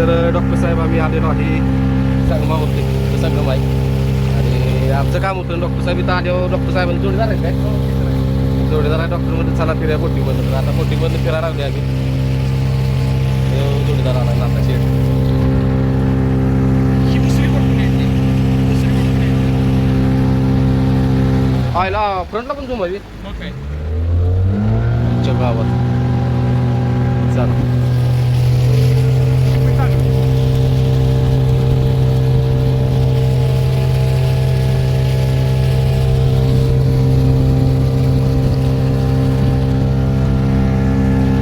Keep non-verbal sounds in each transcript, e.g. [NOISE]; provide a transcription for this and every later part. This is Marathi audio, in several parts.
तर डॉक्टर साहेब आम्ही आलेलो आहे संगमा होते संगम आहे. आणि आमचं काम होतं डॉक्टर साहेब इथं आल्यावर डॉक्टर साहेबांनी जोडीदार आहे काय? जोडीदार आहे डॉक्टरमध्ये चला फिराय बोटीमध्ये आता बोटीमध्ये फिरायला लागले आम्ही. जोडीदार आला येते आयला फ्रंटला पण झुम आहे गावात. चला शिकवे चालू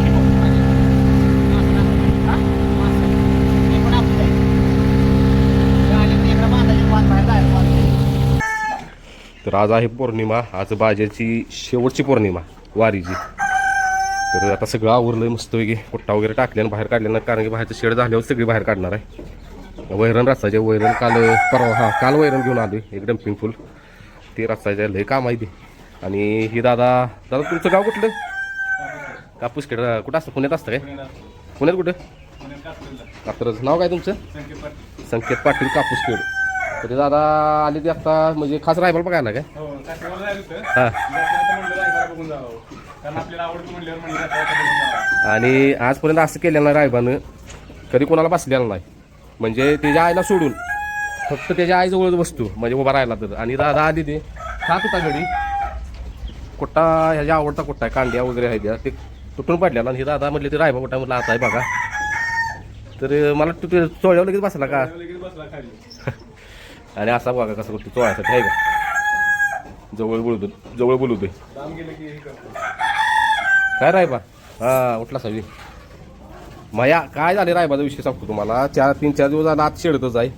की बघ, आणि- हा? हे पण आपलं आहे. हे आले ते इकडं बांधायचे, बांध बाहेर जायला बांधायचे. तर आज आहे पौर्णिमा आज बाजाची शेवटची पौर्णिमा वारीची. तर आता सगळं आवरलंय मस्तपैकी कुट्टा वगैरे टाकल्यानं बाहेर काढल्यानं कारण की बाहेरचं शेड झाल्यावर सगळी बाहेर काढणार आहे. वैरण रस्ताचे वैरण काल परवा हा काल वैरण घेऊन आली एक डम्पिंग फुल. ते रस्ताचे लय काम आहे ते. आणि ही दादा दादा तुमचं गाव कुठलं? कापूस खेड कुठं असतं? पुण्यात असतं काय? पुण्यात कुठं? कात्रज नाव काय तुमचं? संकेत पाटील कापूस खेड. तर ते दादा आले ते आता म्हणजे खास रायबाल बघायला काय? हो, काठेवर जायचं होतं. हा. जायचं म्हणलं रायगडला बघून जावं. कारण आपल्याला आवडतं म्हणल्यावर म्हणलं रायगडला बघून जावं. आणि आजपर्यंत असं केलेलं नाही रायबानं. कधी कोणाला बसलेलं नाही. म्हणजे त्याच्या आईला सोडून फक्त त्याच्या आईजवळच बसतो म्हणजे उभा राहिला तर. आणि दादा आली ते. खात होता घडी कुट्टा ह्याच्या आवडता कुट्टा आहे कांड्या वगैरे आहे त्या ते तुटून पडलेला. आणि हे दादा म्हटले ते रायबा कुठा म्हटलं आता आहे बघा. तर मला तू ते चोळ्यावर लगेच बसला का? लगेच बसला खाली. आणि असा बघा कसं करतो चोळ्यासाठी आहे का? जवळ बोलतो जवळ बोलतोय काय रायबा? हा उठला सवी माया काय झाले रायबाचा विषय सांगतो तुम्हाला. चार तीन चार दिवस झाला आत शेडतच आहे.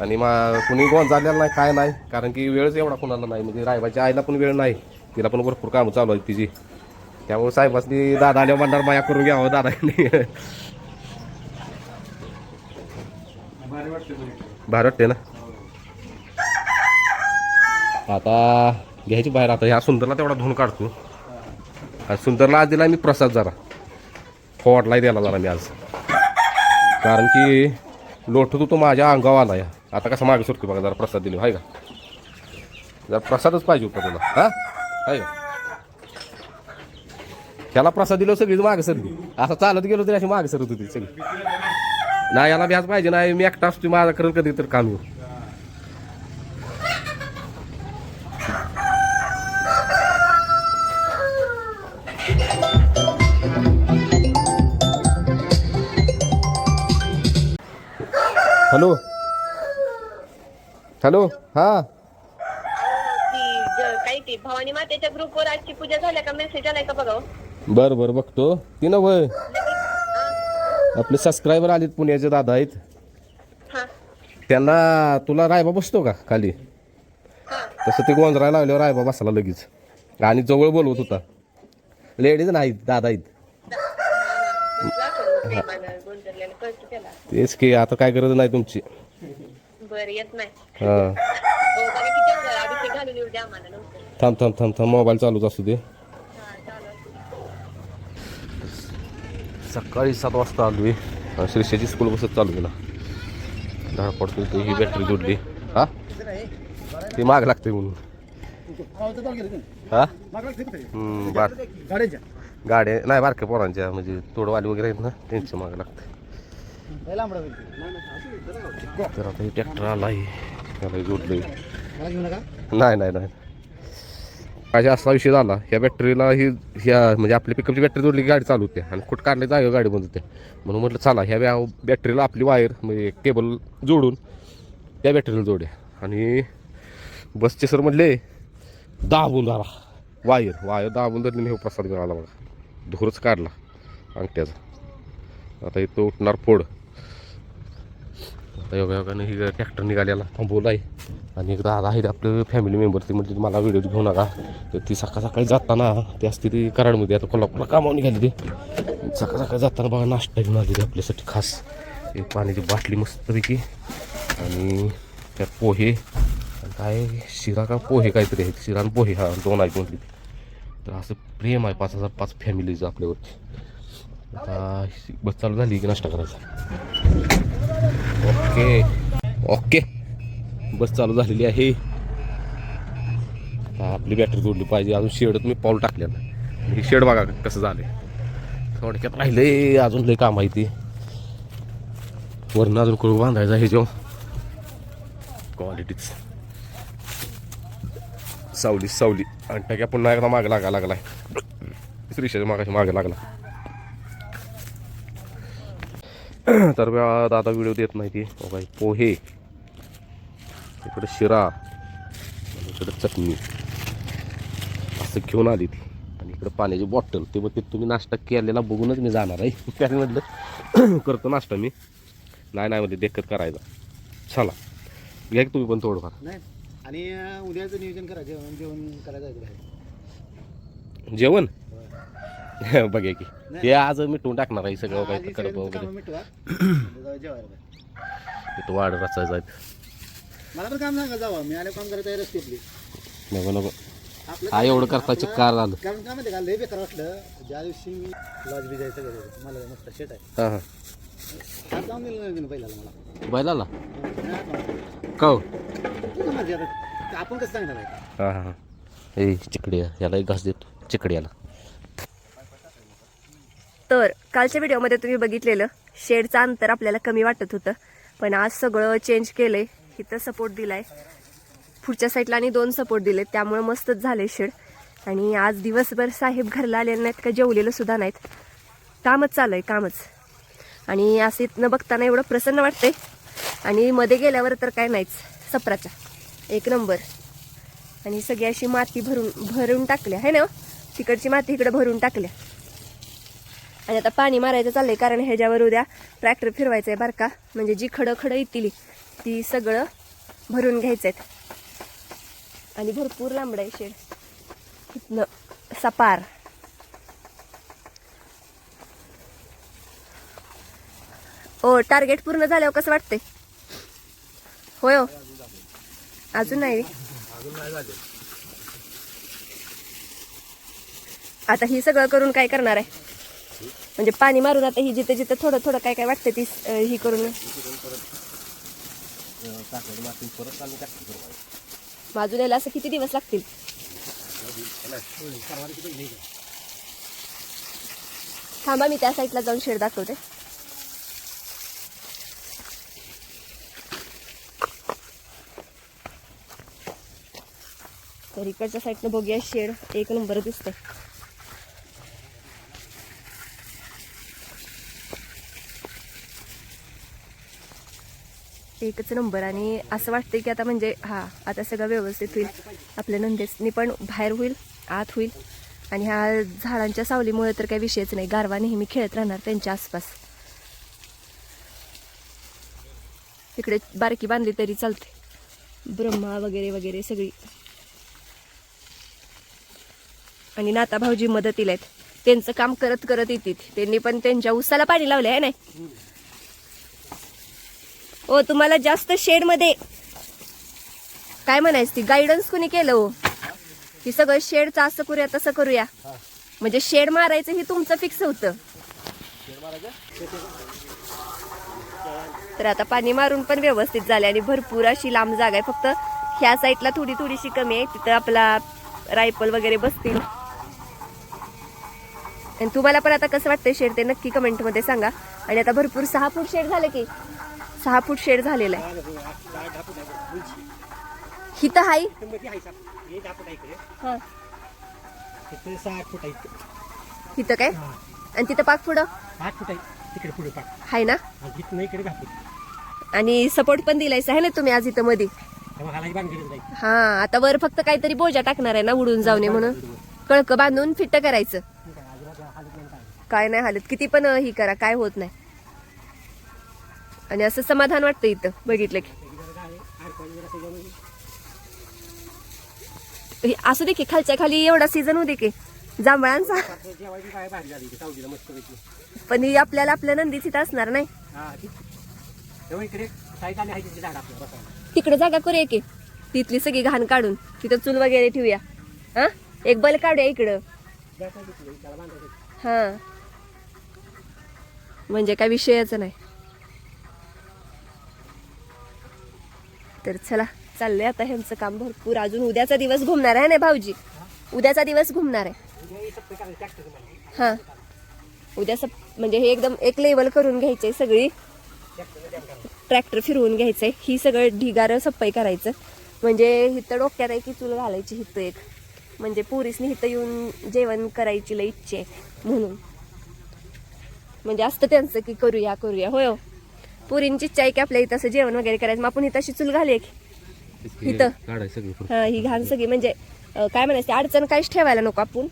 आणि मा कुणी गोंध झालेला नाही काय नाही. कारण की वेळच एवढा कुणाला नाही. म्हणजे रायबाच्या आईला पण वेळ नाही. तिला पण भरपूर कामं चालू आहेत तिची. त्यामुळे साहेबांनी दादा आल्यावर म्हणणार माया करून घ्यावं दादाने भारी वाटते ना? आता घ्यायची बाहेर आता. ह्या सुंदरला तेवढा धुवून काढतो. सुंदरला आज दिला मी प्रसाद जरा. फोडलाही द्यायला जरा मी आज. कारण की लोटतो तो माझ्या अंगावर आला या आता कसं मागे सुटतो बघा जरा प्रसाद दिली आहे का? जरा प्रसादच पाहिजे होता तुला. हां? का? ह्याला प्रसाद दिलो सगळीच मागे सरली. असं चालत गेलो तरी अशी मागे सरत होती सगळी. नाही याला व्याज पाहिजे नाही. मी एकटा असतो माझा करेल कधी तर काम येऊ हॅलो. हॅलो हा. काही ती भवानी मातेच्या ग्रुपवर आजची पूजा झाल्या का मेसेज आलाय का बघा हो? बरं बरं बघतो. ती ना वय. आपले सबस्क्रायबर आलेत पुण्याचे दादा आहेत. हा. त्यांना तुला रायबा बसतो का खाली? तसं ते गोंधरायला लागल्यावर रायबा बसला लगेच. आणि जवळ बोलवत होता. लेडीज नाहीत दादा आहेत. तेच की आता काय गरज नाही तुमची. बरं येत नाही. हां. बघा किती वेळ अभिषेक घालून येऊ द्या आम्हाला नंतर थांब थांब थांब थांब. मोबाईल चालूच असू दे. हा चालू सकाळी सात वाजता आलोय. आणि श्रीषाची स्कूल बसत चालू केला. धाड पडतो ते ही बॅटरी जोडली. हा? ती माग लागते म्हणून. हा? हम्म, बार गाड्यांच्या. गाड्या नाही बारक्या पोरांच्या म्हणजे तोडवाली वगैरे आहेत ना त्यांच्या मागे लागते लय लांबडं होईल ते. तर आता हे ट्रॅक्टर आला आहे त्याला मला नाही नाही नाही. काय असा विषय झाला ह्या बॅटरीला ही ह्या म्हणजे आपली पिकअपची बॅटरी जोडली की गाडी चालू होते. आणि कुठं काढले जागे गाडी बंद होते. म्हणून म्हटलं चला ह्या बॅटरीला आपली वायर म्हणजे केबल जोडून त्या बॅटरीला जोड्या. आणि बसचे सर म्हटले दाबून धरा. वायर वायर दाबून धरली हे प्रसाद आला बघा. धुरच काढला अंगठ्याचा. आता इथं उठणार फोड. आता योगा योगाने ही ट्रॅक्टर निघालेला. थांबवला आहे आणि एक दादा आहेत आपलं फॅमिली मेंबर ते म्हणजे मला व्हिडिओ घेऊ नका. तर ती सकाळ सकाळी जाताना ते असते ती कराडमध्ये आता कोल्हापूरला कामावर निघाली ती. सकाळ सकाळी जाताना बघा नाश्ता घेऊन आली आपल्यासाठी खास. एक पाण्याची बाटली मस्तपैकी. आणि त्यात पोहे. काय शिरा का पोहे काहीतरी आहेत. शिरा आणि पोहे हा दोन आहेत म्हटली तर असं प्रेम आहे पाच हजार पाच फॅमिलीचं आपल्यावरती. आता बस चालू झाली की नाश्ता करायचा. ओके. ओके. बस चालू झालेली आहे. आपली बॅटरी जोडली पाहिजे. अजून शेडत मी पाऊल टाकलेलं नाही. हे शेड बघा कसं झालंय. थोडक्यात राहिलंय. अजून लय काम आहे ते. वरनं अजून कळू बांधायचा हे जेव्हा क्वालिटीच सावली सावली. आणि टाक्या पुन्हा एकदा मागे लागा लागलाय. श्रीशाच्या मागाशी मागे लागला. [CLEARS THROAT] तर मी आता आता व्हिडिओ देत नाही ती. हो काय पोहे. इकडे शिरा. इकडे चटणी. असं घेऊन आली ती. आणि इकडे पाण्याची बॉटल ते मग ते तुम्ही नाश्ता केलेला बघूनच मी जाणार आहे. [LAUGHS] त्याने म्हटलं [CLEARS THROAT] करतो नाश्ता मी. नाही नाही म्हणजे देखत करायचा चला. घ्या तुम्ही पण थोडंफार. नाही आणि उद्याचं नियोजन करा जेवण जेवण करायचं. जेवण. [LAUGHS] बघा की. ते आज मिटवून टाकणार आहे सगळं हा, काय सगळं वगैरे. कामं. तिथं वाढ रचायचा मला पण काम सांगा जावा. मी आले काम करायचं आहे रस्ते आपली. नको नको. हा एवढं करता चिक्कार झालं कारण काय माहिती का? लय बेकार वाटलं. ज्या दिवशी मी लॉज बी जायचं गेलो मला मस्त शेट आहे. हां हां. लावून दिलं नाही पहिला मला. बैलाला? नाही हात लावून. का हो? आपण कसं सांगणार आहे? हां हां ए चिकड्या. याला एक घास देतो. चिकड्याला. तर कालच्या व्हिडिओमध्ये तुम्ही बघितलेलं. शेडचं अंतर आपल्याला कमी वाटत होतं. पण आज सगळं चेंज केलंय. इथं सपोर्ट दिलाय. पुढच्या साईडला आणि दोन सपोर्ट दिले त्यामुळे मस्तच झाले शेड. आणि आज दिवसभर साहेब घरला आलेले नाहीत का? जेवलेलं सुद्धा नाहीत. कामच चालू आहे कामच. आणि असं इथनं बघताना एवढं प्रसन्न वाटतंय. आणि मध्ये गेल्यावर तर काय नाहीच. सपराचा. एक नंबर. आणि सगळी अशी माती भरून भरून टाकल्या. है ना? तिकडची माती इकडे भरून टाकल्या. आणि आता पाणी मारायचं चाललंय कारण ह्याच्यावर उद्या ट्रॅक्टर फिरवायचं आहे बारका म्हणजे जी खडं खडं येतील ती सगळं भरून घ्यायचं आहेत आणि भरपूर लांबड आहे शेड. इथनं सपार. ओ टार्गेट पूर्ण झाल्यावर कसं वाटतंय? होय हो. अजून नाही. आता ही सगळं करून काय करणार आहे? म्हणजे पाणी मारून आता ही जिथे जिथे थोडं थोडं काय काय वाटतं ती ही करून. बाजूला यायला असं किती दिवस लागतील? थांबा मी त्या साईडला जाऊन शेड दाखवते. तर इकडच्या साईडनं बघूया शेड एक नंबर दिसतंय. एकच नंबर. आणि असं वाटतंय की आता म्हणजे हा आता सगळं व्यवस्थित होईल. आपल्या नंदेसनी पण बाहेर होईल आत होईल. आणि ह्या झाडांच्या सावलीमुळे तर काही विषयच नाही. गारवा नेहमी खेळत राहणार त्यांच्या आसपास. तिकडे बारकी बांधली तरी चालते. ब्रह्मा वगैरे वगैरे सगळी. आणि नाता भाऊजी मदतीला आहेत. त्यांचं काम करत करत येतील. त्यांनी पण त्यांच्या उसाला पाणी लावलं आहे नाही? ओ तुम्हाला जास्त शेडमध्ये काय म्हणायचं ती गायडन्स कोणी केलं हो? की सगळं शेडचं असं करूया तसं करूया. म्हणजे शेड मारायचं हे तुमचं फिक्स होतं. तर आता पाणी मारून पण व्यवस्थित झाले आणि भरपूर अशी लांब जागा आहे. फक्त ह्या साईडला थोडी थोडीशी कमी आहे. तिथं आपला रायफल वगैरे बसतील. आणि तुम्हाला पण आता कसं वाटतंय शेड ते नक्की कमेंटमध्ये सांगा. आणि आता भरपूर सहा फूट शेड झालं की. सहा फूट शेड झालेलं आहे. हाय. हा. फूट आहे हिथं काय? आणि तिथं पाक पुढं? हाय ना? आणि सपोर्ट पण दिलायचा आहे ना तुम्ही आज इथं मध्ये हा आता वर फक्त काहीतरी बोजा टाकणार आहे ना उडून जाऊ नये म्हणून. कळक बांधून फिट्ट करायचं. काय नाही हालत. किती पण ही करा. काय होत नाही. आणि असं समाधान वाटतं इथं बघितलं की. असू दे की खालच्या खाली एवढा सीझन होते की जांभळांचा. पण ही आपल्याला आपल्या नंदीच इथं असणार नाही. तिकडे जागा करूया की तिथली सगळी घाण काढून तिथं चूल वगैरे ठेवूया. हा? एक बल काढूया इकडं. हा. म्हणजे काय विषयाचं नाही. तर चला चाललंय आता ह्यांचं काम भरपूर. अजून उद्याचा दिवस घुमणार आहे ना भाऊजी? उद्याचा दिवस घुमणार आहे. हां. उद्या सप म्हणजे हे एकदम एक लेवल करून घ्यायचे सगळी. ट्रॅक्टर फिरवून घ्यायचंय. ही सगळं ढिगारं सप्पाई करायचं. म्हणजे हिथं डोक्यात आहे की चूल घालायची हिथं एक. म्हणजे पुरीसनी हिथं येऊन जेवण करायची लई इच्छा आहे म्हणून. म्हणजे असतं त्यांचं की करूया करूया. होय हो? पुरींची इच्छा आहे की आपल्या इथं असं जेवण वगैरे करायचं. मग आपण इथं अशी चूल घालूया की. इथं. हा ही घाण सगळी. म्हणजे काय म्हणायचं अडचण काहीच ठेवायला नको आपण.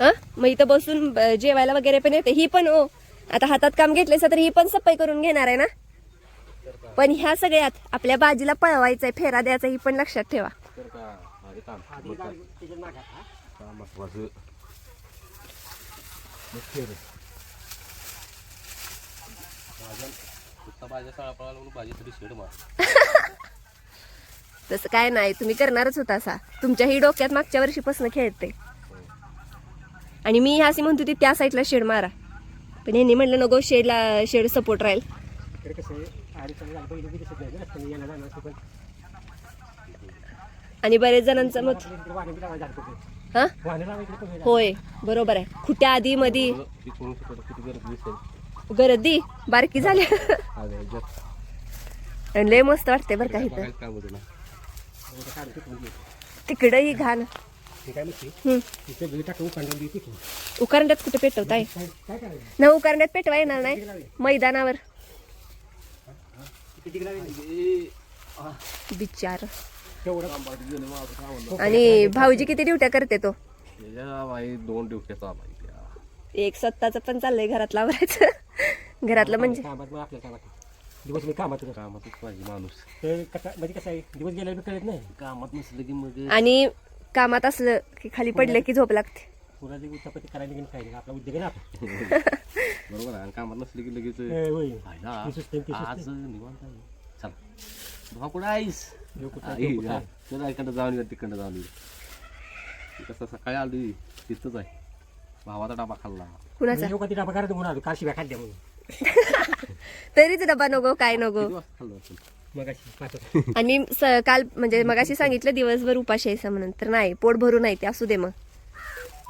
हा? मग इथं बसून जेवायला वगैरे पण येते. ही पण ओ आता हातात काम घेतलंय तर ही पण सफाई करून घेणार आहे ना? पण ह्या सगळ्यात आपल्या बाजीला पळवायचंय फेरा द्यायचा ही पण लक्षात ठेवा. [LAUGHS] तसं काय नाही तुम्ही करणारच होता असा. तुमच्या ही डोक्यात मागच्या वर्षीपासून खेळते. आणि मी अशी म्हणत होती त्या साईडला शेड मारा. पण यांनी म्हणलं नको शेडला शेड सपोर्ट राहील. आणि बरेच जणांचं मत. हा. होय बरोबर आहे. खुट्या आधी मधी. गर्दी बारकी झाली. लय मस्त वाटते बरं का इथं. बघायचं काम होतं ना. इकडे काढून तिकडून घे. तिकडं ही घाण हे. उकारंड्यात कुठे पेटवताय काय काय करायचं? ना उकारंड्यात पेटवा येणार नाही. मैदानावर. बिचार. आणि भाऊजी किती ड्युट्या करते तो? दोन ड्युट्या. एक स्वतःच पण चाललंय घरातलं आवरायचं [LAUGHS] घरातलं म्हणजे कामात मग आपल्या कामात दिवस मी कामात. कामातच पाहिजे माणूस तर कसा म्हणजे कसं आहे दिवस गेला बी कळत नाही कामात नसलं की मग आणि कामात असलं की खाली पडलं की झोप लागते करायला काय नाही आपला उद्योग आहे ना आपला. [LAUGHS] बरोबर आहे आणि कामात नसलं की लगेच ए, होय. आयला, ती सुस्ती, ती सुस्ती. आज निवांत आहे चला भाऊ कुठं आहेस देव कुठं आहे, आई, देव कुठं हा. आहे. चला इकडं जाऊन येऊ तिकडं जाऊन येऊ कसं सकाळी आली तिथंच आहे भावाचा डाबा खाल्ला. कुणाचा? लोकं ती डबा करायला म्हणून [LAUGHS] तरीच डबा नको काय नको? किती वाजता खाल्लं असेल? मग अशी पाच. [LAUGHS] आणि स- काल म्हणजे मगाशी सांगितलं दिवसभर उपाशी यायचं म्हणून. तर नाही पोट भरून नाही ते असू दे मग.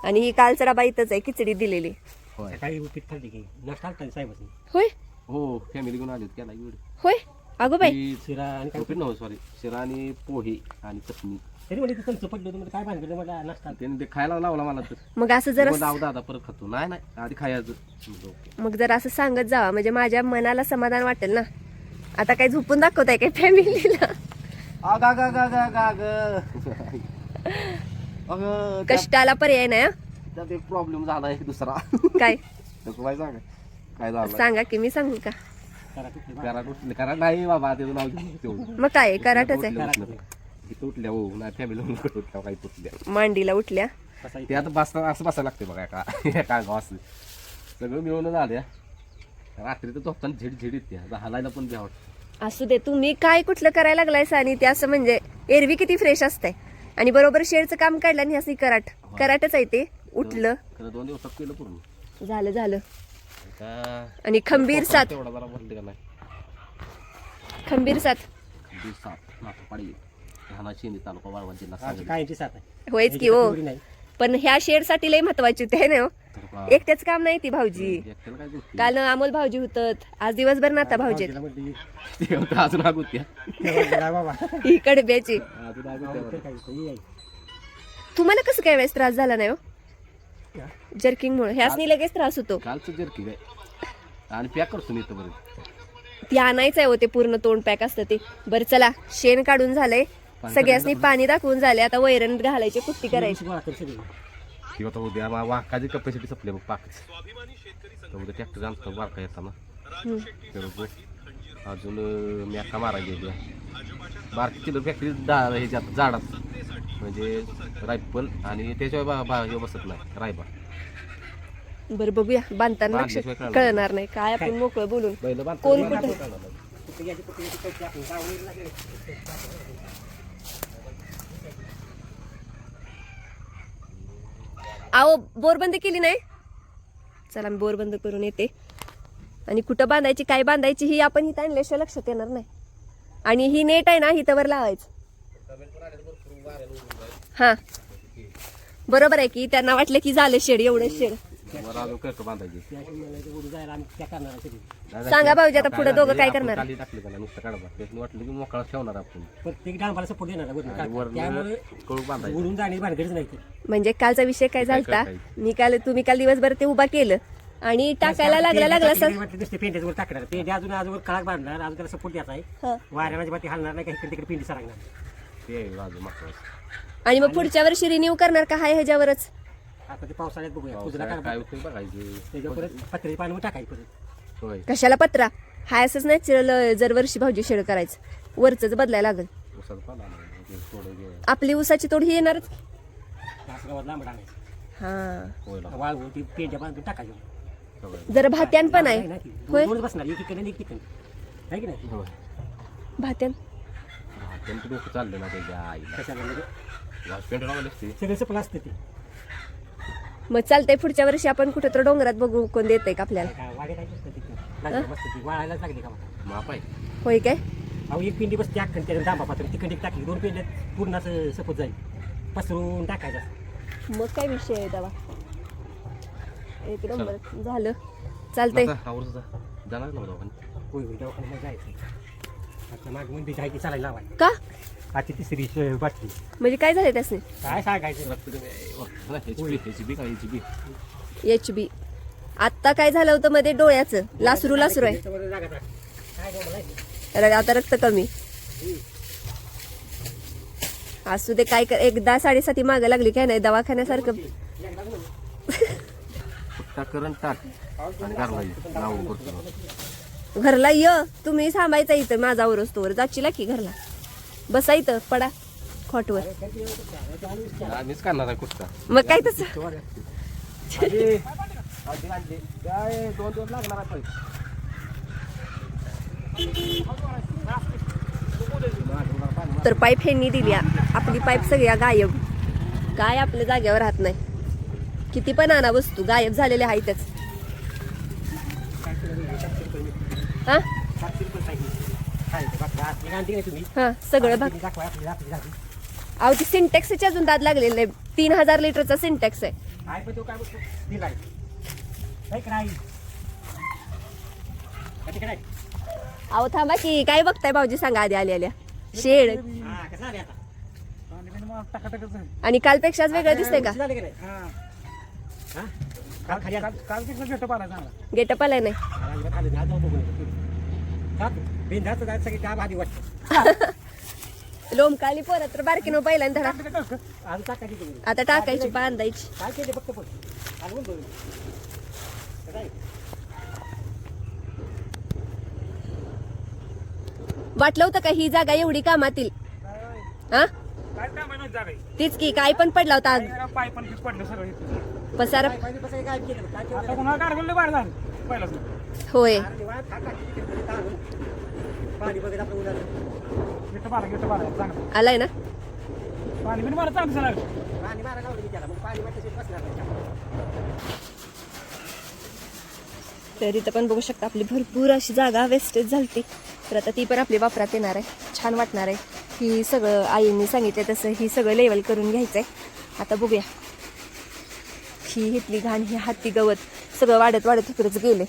आणि ही कालचा डबा इथंच आहे खिचडी दिलेली. होय. सकाळी उपीत खाल्ली की नाश्ता आलता साहेबांनी. होय? हो फॅमिली घेऊन आली होय? अगो बाई. शिरा आणि काय उपीट नव्हतं सॉरी शिरा आणि पोहे आणि चटणी. तरी म्हणजे चपटलं म्हणजे काय मला नाश्ता. त्याने ते खायला लावला मला तर. मग असं जर मग दादा दादा परत खातो. नाही नाही आधी खायचं. म्हणलं, ओके. मग जर असं सांगत जावा म्हणजे माझ्या मनाला समाधान वाटेल ना. आता काय झोपून दाखवताय काय फॅमिलीला? अगं, अगं, अगं, अगं, अगं, अगं. अगं, त्यात- कष्टाला पर्याय नाही हं? त्यात एक प्रॉब्लेम झाला आहे दुसरा. काय? [LAUGHS] सांगा काय झालं सांगा की मी सांगू का? नाही बाबा नाव मग काय कराटच आहे. इथं उठल्या हो फॅमिली उठल्या काही उठल्या. मांडीला उठल्या. ते आता बस असं बसायला लागते बघा का काय गाव असं सगळं मिळून झाल्या. रात्री तर झोपताना झिड झिड येते. हलायला पण वाटतं. असू दे तुम्ही काय कुठलं करायला लागलाय आणि ते असं म्हणजे एरवी किती फ्रेश असतंय. आणि बरोबर शेरचं काम काढलं आणि असं कराट. कराटच आहे ते उठलं. दोन दिवसात केलं पूर्ण. झालं झालं. आणि खंबीर साथ तेवढा जरा भरले का नाही खंबीर साथ नाथपाडी तालुका जिल्हा होयच की हो. पण ह्या शेडसाठी लय महत्वाची होती आहे ना हो? एकट्याच काम नाही ती भाऊजी. काल अमोल भाऊजी होत आज दिवसभर नाता भाऊजी. तिला म्हटली, ते होतं अजून आगोत्या "तेव्हा गेला बाबा. ही कडब्याची अजून आगोत्या तर काय होतं, ये आई. तुम्हाला कसं काय वेळेस त्रास झाला नाही हो? जर्किंग मुळे ह्यासनी लगेच त्रास होतो. कालचं जर्की काय आणि पॅक करतो मी इथं बरं ती आणायचं आहे हो ते पूर्ण तोंड पॅक असतं ते. बरं चला शेण काढून झालंय. सगळ्यासनी पाणी दाखवून झाले आता वैरण घालायची कुट्टी करायची. किंवा आता उद्या वाकाची कपॅसिटी संपली मग पाकच. तर उद्या ट्रॅक्टर आणतो बारका येताना. हम्म. तर उद्या अजून मॅका मारायची उद्या बारकी किलो फॅक्टरी दा ह्याच्यात झाडात. म्हणजे रायफल आणि त्याशिवाय बा बा- हे बसत नाही रायबा बरं बघूया. बांधताना लक्ष बांधल्याशिवाय कळणार कळणार नाही. काय आपण मोकळं बोलून. बैल कोण कुठं? आओ बोरबंद केली नाही? चला मी बोरबंद करून येते. आणि कुठं बांधायची काय बांधायची ही आपण इथं आणल्याशिवाय लक्षात येणार नाही. आणि ही नेट आहे ना ही तवर लावायचं. हा. बरोबर आहे की त्यांना वाटलं की झालं शेड एवढं शेड. वर अजून करतो बांधायची? जायला आम्ही त्या करणार? आहे. सांगा भाऊजी आता पुढे दोघं काय करणार. म्हणजे कालचा विषय काय झालता? काय मी काल तुम्ही काल दिवसभर ते उभा केलं. आणि टाकायला लागला लागला सर. पेंड्यावर टाकणार. अजून आजवर काळात बांधणार अजून त्याला सपोर्ट द्यायचा आहे. हं. वाऱ्याला अजिबात हलणार नाही का तिकडे पेंडी ते मागचं आणि मग पुढच्या वर्षी रिन्यू करणार का? हाय ह्याच्यावरच? आता ते पावसाळ्यात बघूया. तुझं पावसाळ्यात काय काय होतं बघायचे. त्याच्यावर परत पत्र्याची पाणी टाकायची परत. होय. कशाला पत्रा? हाय असंच नॅचरल जर वर्षी भाऊजी शेड करायचं. वरच बदलायला लागल. उसाचं पाला नाही थोडं घे. आपली ऊसाची तोड ही येणारच. लांब हा. होय लाव. वाळवून ती पेंड्या बांधून टाकायची. जर भात्यान पण आहे. होय? दोनच बसणार एक इकडे आणि एक तिकडे. आहे की नाही? भात्यान? त्यांचं डोकं चाललं ना त्याच्या आईला. कशाला म्हणजे वास पेंट लावले असते सगळं सपलं असतं ते. मग चालतंय पुढच्या वर्षी आपण कुठं तर डोंगरात बघू कोण देतंय का आपल्याला. काय लागलं मस्त ती वाळायलाच लागली का मग माप आहे. होय काय? अहो एक पिंडी बसते अख्खन त्याच्या डांबा पात्र तिकडे टाकली दोन पिंड्यात पूर्ण असं सपोज जाईल. पसरून टाकायचं मग काय विषय आहे तेव्हा? एक नंबर झालं. चालतंय. म्हणजे की आजची तिसरी श- बाटली म्हणजे काय झालंय त्यासने? काय सांगायचं? एच बी आत्ता काय झालं होतं मध्ये डोळ्याचं? लासरू लासरू आहे. आता रक्त कमी. असू दे काय कर एकदा साडेसाती मागं लागली काय नाही दवाखान्यासारखं. करण टाक. आणि घरला ये. नाव करतो. घरला य. तुम्ही थांबायचा इथं. माझा वरस्तोवर जाशीला की घरला. बसा इथं. पडा. खोटवर. आम्हीच करणार आहे कुठचा मग काय तसं? दोन लागणार तर पाईप ह्यांनी दिल्या आपली पाईप सगळ्या गायब. काय आपल्या जागेवर राहत नाही. किती पण आणा वस्तू गायब झालेल्या आहेतच हा? हा सगळं भाग. अहो ती सिंटॅक्सची अजून दाद लागलेला आहे तीन हजार लिटरचा सिंटॅक्स आहे. अहो थांबा की काय बघताय भाऊजी? सांगा आधी आल्या आल्या. शेड. आणि कालपेक्षाच वेगळं दिसतंय का? गेटअप आलाय नाही. लोमकाली पोरं तर बारकीनं पहिल्यांदा आता टाकायची बांधायची? वाटलं होतं का ही जागा एवढी कामातील? हा? तीच की काय पण पडला होता पाय पण पडलं सगळं इथं. पसारा झालं. होय. आलाय ना? झालं तर इथं पण बघू शकता आपली भरपूर अशी जागा वेस्टेज झालती. तर आता ती पण आपली वापरात येणार आहे. छान वाटणार आहे. ही सगळं आईंनी सांगितलं तसं ही सगळं लेवल करून घ्यायचं आहे आता बघूया. ही हितली घाण ही हाती गवत सगळं वाढत वाढत तिकडेच गेले.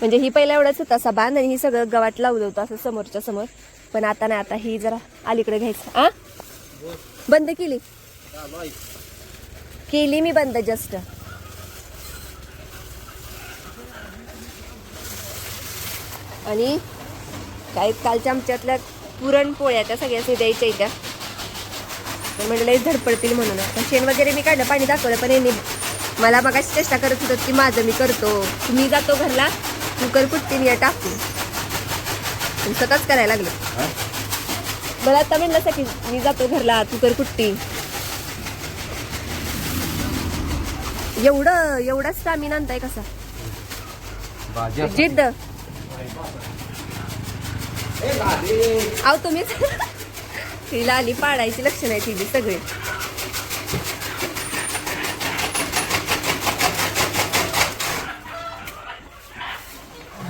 म्हणजे ही पहिला एवढंच होता असा बांध आणि ही सगळं गवाट लावलं होतं असं समोरच्या समोर. पण आता नाही आता ही जरा अलीकडे घ्यायचं. आ? बंद केली? केली मी बंद जस्ट आणि काय कालच्या आमच्यातल्या पुरणपोळ्या त्या सगळ्या द्यायच्या इथ्या तर धडपडतील म्हणून. शेण वगैरे मी काढलं पाणी दाखवलं पण यांनी मला मग चेष्टा करत होतात की माझं मी करतो. मी जातो घरला कुकर कुट्टीन या टाकू स्वतःच करायला लागलं. मला आता म्हणलं की मी जातो घरला कुकर कुट्टी एवढं एवढा स्टॅमिना आणताय कसा? जिद्द. अहो तुम्हीच. तिला आली पाडायची लक्षण आहे तिची सगळी.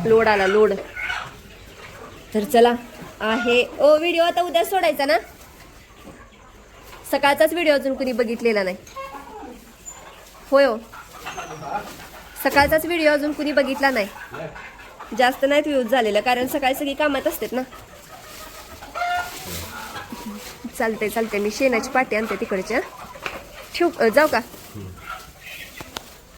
लोड आला लोड. तर चला आहे ओ व्हिडिओ आता उद्या सोडायचा ना? सकाळचाच व्हिडिओ अजून कुणी बघितलेला नाही. होय हो सकाळचाच व्हिडिओ अजून कुणी बघितला नाही. जास्त नाहीत व्ह्यूज झालेलं कारण सकाळी सगळी कामात असतात ना. चालतंय चालतंय. मी शेणाची पाटी आणते तिकडच्या ठेवू जाऊ का?